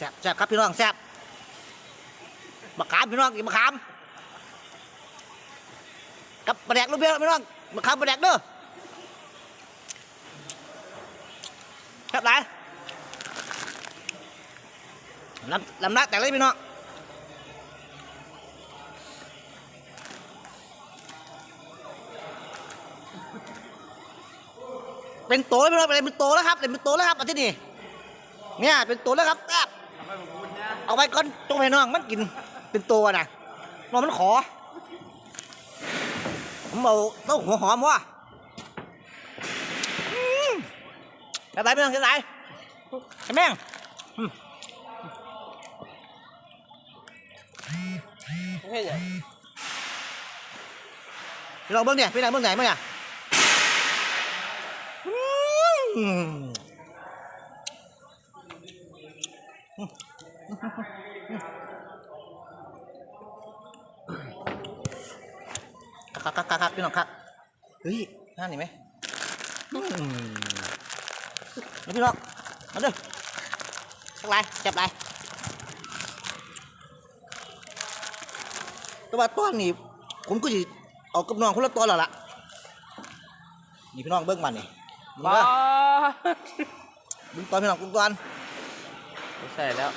แซ่บแซ่บครับพี่น้องแซ่บมะขามพี่น้องกินมะขามกับปลาแดกลูกเบี้ยพี่น้องมะขามปลาแดกเด้อแซ่บไหลายลำลำนักแต่เลยพี่น้องเป็นโตแล้วพี่น้องเป็นโตแล้วครับเป็นโตแล้วครับอาทิตย์นี้เนี่ยเป็นโตแล้วครับแซ่บ เอาไว้ก่อนจงให้น้องมันกินเป็นตัวนะน้องมันขอผมเอาเต้าหัวหอมวะอืมจะไหนไม่ต้องจะไหนไอ้แม่งเฮ้ยพี่น้องเบิ้งเนี่ยพี่น้องเบิ้งไหนเมั้งเนี่ยอืม ครับครับครับครับพี่น้องครับเฮ้ยน่าหนิไหมอืมเอาพี่น้องมาด้อสักไรจับไรแตัวาต้นนี่ผมก็จะเอากับน้องคนละตัวแล้วล่ะนี่พี่น้องเบิ้งมันนี่บ้าเด้อเบิ้งตอนพี่น้องกุ้งตอน ไม่ใช่แล้ว